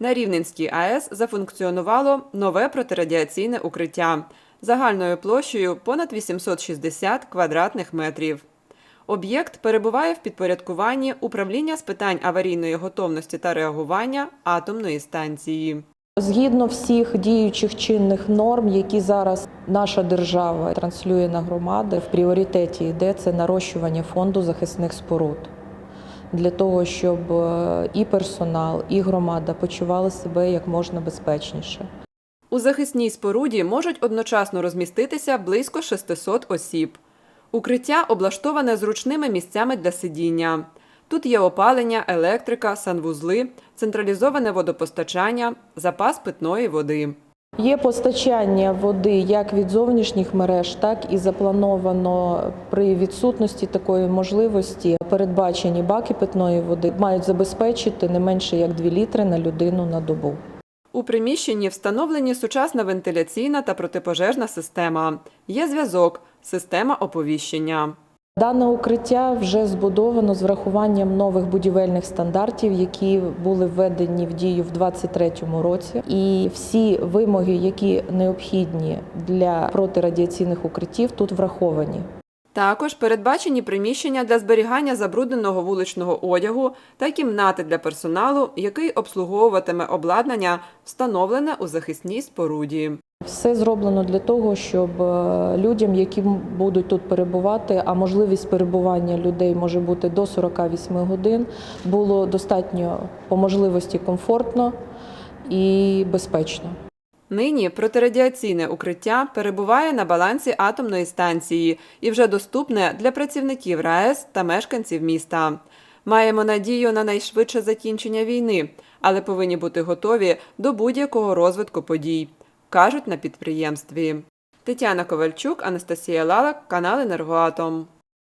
На Рівненській АЕС зафункціонувало нове протирадіаційне укриття загальною площею понад 860 квадратних метрів. Об'єкт перебуває в підпорядкуванні управління з питань аварійної готовності та реагування атомної станції. Згідно всіх діючих чинних норм, які зараз наша держава транслює на громади, в пріоритеті йде це нарощування фонду захисних споруд для того, щоб е, і персонал, і громада почували себе як можна безпечніше. У захисній споруді можуть одночасно розміститися близько 600 осіб. Укриття облаштоване зручними місцями для сидіння. Тут є опалення, електрика, санвузли, централізоване водопостачання, запас питної води. Є постачання води як від зовнішніх мереж, так і заплановано при відсутності такої можливості передбачені баки питної води мають забезпечити не менше як 2 літри на людину на добу. У приміщенні встановлені сучасна вентиляційна та протипожежна система. Є зв'язок, система оповіщення. Дане укриття вже збудовано з врахуванням нових будівельних стандартів, які були введені в дію в 2023 році. І всі вимоги, які необхідні для протирадіаційних укриттів, тут враховані. Також передбачені приміщення для зберігання забрудненого вуличного одягу та кімнати для персоналу, який обслуговуватиме обладнання, встановлене у захисній споруді. Все зроблено для того, щоб е, людям, які будуть тут перебувати, а можливість перебування людей може бути до 48 годин, було достатньо по можливості комфортно і безпечно. Нині протирадіаційне укриття перебуває на балансі атомної станції і вже доступне для працівників РаЕС та мешканців міста. Маємо надію на найшвидше закінчення війни, але повинні бути готові до будь-якого розвитку подій, кажуть на підприємстві. Тетяна Ковальчук, Анастасія Лалак, канал Енергоатом.